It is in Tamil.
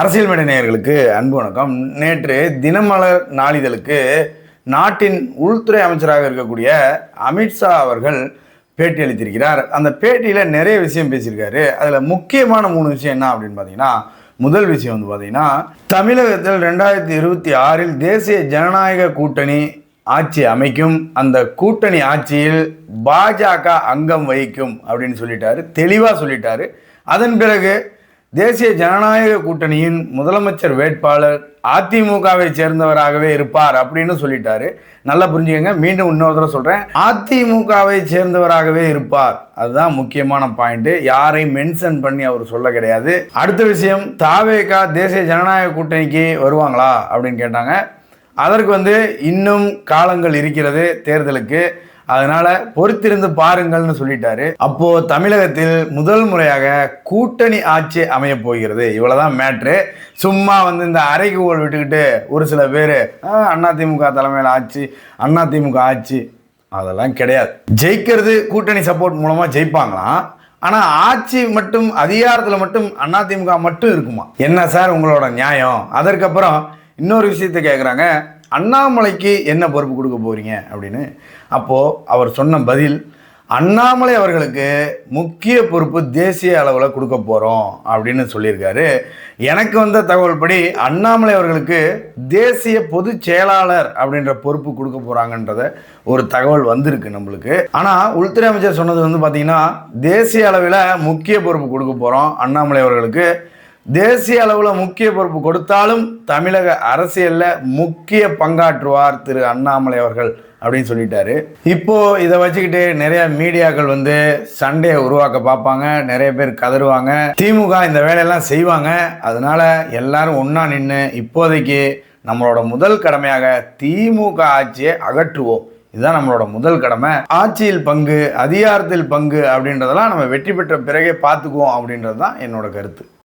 அரசியல் மேடை நேயர்களுக்கு அன்பு வணக்கம். நேற்று தினமலர் நாளிதழுக்கு நாட்டின் உள்துறை அமைச்சராக இருக்கக்கூடிய அமித்ஷா அவர்கள் பேட்டி அளித்திருக்கிறார். அந்த பேட்டியில் நிறைய விஷயம் பேசியிருக்காரு. அதில் முக்கியமான மூணு விஷயம் என்ன அப்படின்னு பார்த்தீங்கன்னா முதல் விஷயம் வந்து பார்த்தீங்கன்னா தமிழகத்தில் ரெண்டாயிரத்தி இருபத்தி ஆறில் தேசிய ஜனநாயக கூட்டணி ஆட்சி அமைக்கும். அந்த கூட்டணி ஆட்சியில் பாஜக அங்கம் வகிக்கும் அப்படின்னு சொல்லிட்டாரு. தெளிவாக சொல்லிட்டாரு. அதன் பிறகு தேசிய ஜனநாயக கூட்டணியின் முதலமைச்சர் வேட்பாளர் அதிமுகவை சேர்ந்தவராகவே இருப்பார் அப்படின்னு சொல்லிட்டாரு. நல்லா புரிஞ்சுக்கங்க. மீண்டும் இன்னொரு தடவை சொல்கிறேன் அதிமுகவை சேர்ந்தவராகவே இருப்பார். அதுதான் முக்கியமான பாயிண்ட். யாரையும் மென்ஷன் பண்ணி அவர் சொல்ல கிடையாது. அடுத்த விஷயம் தாவேகா தேசிய ஜனநாயக கூட்டணிக்கு வருவாங்களா அப்படின்னு கேட்டாங்க. அதற்கு வந்து இன்னும் காலங்கள் இருக்கிறது தேர்தலுக்கு. அதனால பொறுத்திருந்து பாருங்கள்னு சொல்லிட்டாரு. அப்போ தமிழகத்தில் முதல் முறையாக கூட்டணி ஆட்சி அமைய போகிறது. இவ்வளவுதான் மேட்ரு சும்மா வந்து இந்த அரைக்கு விட்டுக்கிட்டு ஒரு சில பேர் அதிமுக தலைமையில் ஆட்சி அதிமுக ஆட்சி. அதெல்லாம் கிடையாது. ஜெயிக்கிறது கூட்டணி சப்போர்ட் மூலமா ஜெயிப்பாங்களாம். ஆனா ஆட்சி மட்டும் அதிகாரத்தில் மட்டும் அதிமுக மட்டும் இருக்குமா? என்ன சார் உங்களோட நியாயம்? அதற்கப்புறம் இன்னொரு விஷயத்தை கேட்குறாங்க அண்ணாமலைக்கு என்ன பொறுப்பு கொடுக்க போகிறீங்க அப்படின்னு? அப்போது அவர் சொன்ன பதில் அண்ணாமலை அவர்களுக்கு முக்கிய பொறுப்பு தேசிய அளவில் கொடுக்க போகிறோம் அப்படின்னு சொல்லியிருக்காரு. எனக்கு வந்த தகவல் படி அண்ணாமலை அவர்களுக்கு தேசிய பொதுச் செயலாளர் அப்படின்ற பொறுப்பு கொடுக்க போகிறாங்கன்றத ஒரு தகவல் வந்திருக்கு நம்மளுக்கு. ஆனால் உள்துறை அமைச்சர் சொன்னது வந்து பார்த்திங்கன்னா தேசிய அளவில் முக்கிய பொறுப்பு கொடுக்க போகிறோம் அண்ணாமலை அவர்களுக்கு. தேசிய அளவில் முக்கிய பொறுப்பு கொடுத்தாலும் தமிழக அரசியலில் முக்கிய பங்காற்றுவார் திரு அண்ணாமலை அவர்கள் அப்படின்னு சொல்லிட்டாரு. இப்போ இதை வச்சுக்கிட்டு நிறைய மீடியாக்கள் வந்து சண்டையை உருவாக்க பார்ப்பாங்க நிறைய பேர் கதருவாங்க திமுக இந்த வேலையெல்லாம் செய்வாங்க. அதனால எல்லாரும் ஒன்றா நின்று இப்போதைக்கு நம்மளோட முதல் கடமையாக திமுக ஆட்சியை அகற்றுவோம். இதுதான் நம்மளோட முதல் கடமை. ஆட்சியில் பங்கு அதிகாரத்தில் பங்கு அப்படின்றதெல்லாம் நம்ம வெற்றி பெற்ற பிறகே பார்த்துக்குவோம் அப்படின்றது தான் என்னோட கருத்து.